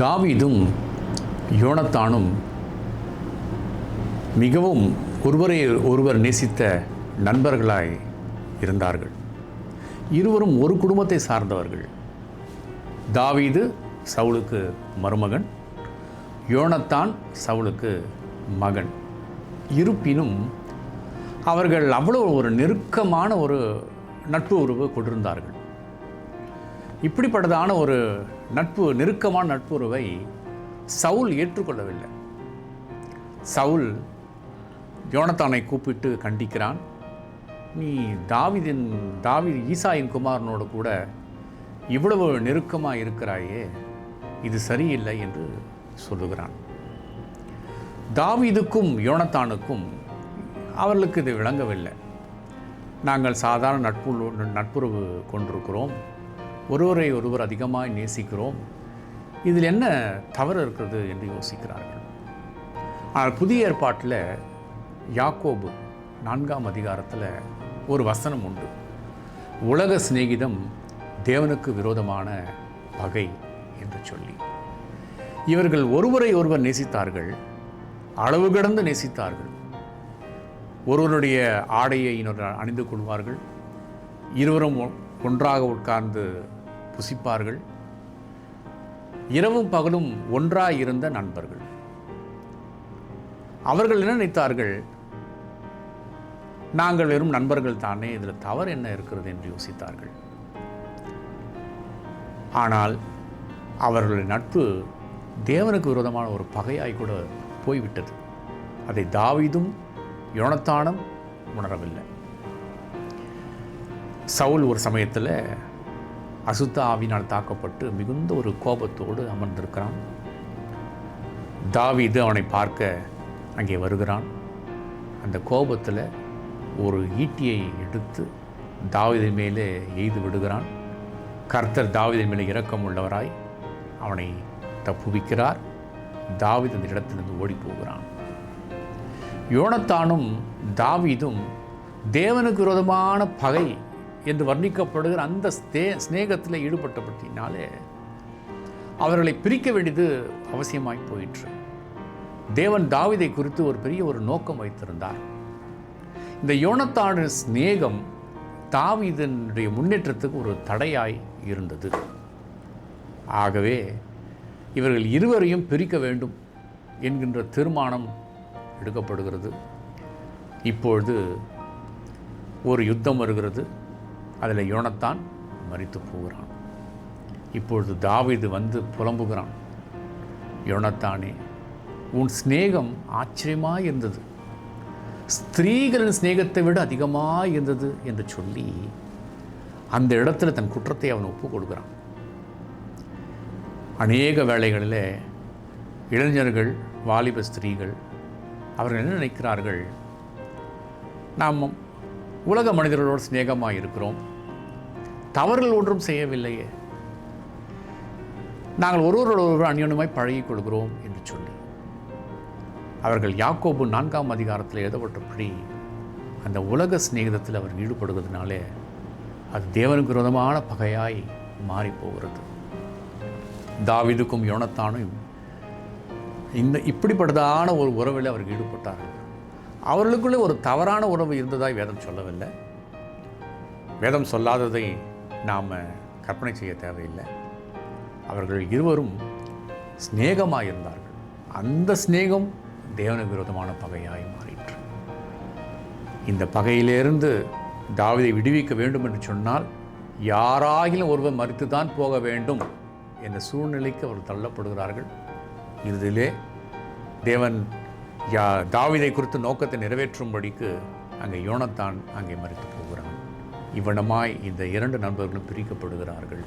தாவீதும் யோனத்தானும் மிகவும் ஒருவரை ஒருவர் நேசித்த நண்பர்களாய் இருந்தார்கள். இருவரும் ஒரு குடும்பத்தை சார்ந்தவர்கள். தாவீது சவுளுக்கு மருமகன் யோனத்தான் சவுளுக்கு மகன். இருப்பினும் அவர்கள் அவ்வளோ ஒரு நெருக்கமான ஒரு நட்பு உறவு கொண்டிருந்தார்கள். இப்படிப்பட்டதான ஒரு நட்பு நெருக்கமான நட்புறவை சவுல் ஏற்றுக்கொள்ளவில்லை. சவுல் யோனத்தானை கூப்பிட்டு கண்டிக்கிறான். நீ தாவிதின் தாவித் ஈசாயின் குமாரனோடு கூட இவ்வளவு நெருக்கமாக இருக்கிறாயே இது சரியில்லை என்று சொல்லுகிறான். தாவிதுக்கும் யோனத்தானுக்கும் அவர்களுக்கு இது விளங்கவில்லை. நாங்கள் சாதாரண நட்பு நட்புறவு கொண்டிருக்கிறோம். ஒருவரை ஒருவர் அதிகமாக நேசிக்கிறோம். இதில் என்ன தவறு இருக்கிறது என்று யோசிக்கிறார்கள். ஆனால் புதிய ஏற்பாட்டில் யாக்கோபு நான்காம் அதிகாரத்தில் ஒரு வசனம் உண்டு. உலக சிநேகிதம் தேவனுக்கு விரோதமான பகை என்று சொல்லி. இவர்கள் ஒருவரை ஒருவர் நேசித்தார்கள் அளவு கடந்து நேசித்தார்கள். ஒருவருடைய ஆடையை இன்னொரு அணிந்து கொள்வார்கள் இருவரும் ஒன்றாக உட்கார்ந்து புசிப்பார்கள். இரவும் பகலும் ஒன்றாயிருந்த நண்பர்கள். அவர்கள் என்ன நினைத்தார்கள்? நாங்கள் வெறும் நண்பர்கள் தானே இதில் தவறு என்ன இருக்கிறது? என்று யோசித்தார்கள். ஆனால் அவர்களுடைய நட்பு தேவனுக்கு விரோதமான ஒரு பகையாய் கூட போய்விட்டது. அதை தாவிதும் யோனத்தானும் உணரவில்லை. சவுல் ஒரு சமயத்தில் அசுத்த ஆவினால் தாக்கப்பட்டு மிகுந்த ஒரு கோபத்தோடு அமர்ந்திருக்கிறான். தாவீது அவனை பார்க்க அங்கே வருகிறான். அந்த கோபத்தில் ஒரு ஈட்டியை எடுத்து தாவிதை மேலே எய்து விடுகிறான். கர்த்தர் தாவிதை மேலே இரக்கம் உள்ளவராய் அவனை தப்புவிக்கிறார். தாவீது அந்த இடத்திலிருந்து ஓடி போகிறான் யோனத்தானும் தாவீதும் தேவனுக்கு விரோதமான பகை என்று வர்ணிக்கப்படுகிற அந்த ஸ்தே ஸ்நேகத்தில் ஈடுபட்டபட்டினாலே அவர்களை பிரிக்க வேண்டியது அவசியமாய் போயிற்று. தேவன் தாவிதை குறித்து ஒரு பெரிய ஒரு நோக்கம் வைத்திருந்தார். இந்த யோனத்தான சிநேகம் தாவிதனுடைய முன்னேற்றத்துக்கு ஒரு தடையாய் இருந்தது. ஆகவே இவர்கள் இருவரையும் பிரிக்க வேண்டும் என்கின்ற தீர்மானம் எடுக்கப்படுகிறது. இப்பொழுது ஒரு யுத்தம் வருகிறது. அதில் யோனத்தான் மறித்து போகிறான். இப்பொழுது தாவிது வந்து புலம்புகிறான். யோனத்தானே உன் சிநேகம் ஆச்சரியமாக இருந்தது. ஸ்திரீகளின் சிநேகத்தை விட அதிகமாக இருந்தது என்று சொல்லி அந்த இடத்துல தன் குற்றத்தை அவன் ஒப்பு கொடுக்குறான். அநேக வேளைகளில் இளைஞர்கள் வாலிப ஸ்திரீகள் அவர்கள் என்ன நினைக்கிறார்கள்? நாம் உலக மனிதர்களோடு சிநேகமாக இருக்கிறோம் தவறுகள் ஒன்றும் செய்யவில்லையே. நாங்கள் ஒருவரோடு ஒருவர் அந்யோன்யமாய் பழகிக் கொள்கிறோம் என்று சொல்லி. அவர்கள் யாக்கோபு நான்காம் அதிகாரத்தில் எழுதப்பட்டபடி அந்த உலக சிநேகிதத்தில் அவர் ஈடுபடுகிறதுனாலே அது தேவனுக்கு விரோதமான பகையாய் மாறிப் போகிறது தாவிதுக்கும் யோனத்தானும் இந்த இப்படிப்பட்டதான ஒரு உறவில் அவர்கள் ஈடுபட்டார்கள். அவர்களுக்குள்ளே ஒரு தவறான உறவு இருந்ததாய் வேதம் சொல்லவில்லை. வேதம் சொல்லாததை நாம் கற்பனை செய்ய தேவையில்லை. அவர்கள் இருவரும் சிநேகமாக இருந்தார்கள் அந்த சிநேகம் தேவன விரோதமான பகையாய் மாறிற்று. இந்த பகையிலிருந்து தாவிதை விடுவிக்க வேண்டும் என்று சொன்னால் யாராகிலும் ஒருவர் மறுத்து தான் போக வேண்டும் என்ற சூழ்நிலைக்கு அவர்கள் தள்ளப்படுகிறார்கள். இறுதியிலே தேவன் யா தாவிதை குறித்து நோக்கத்தை நிறைவேற்றும்படிக்கு அங்கே யோனத்தான் அங்கே மறித்து போகிறான். இவ்வளமாய் இந்த இரண்டு நண்பர்களும் பிரிக்கப்படுகிறார்கள்.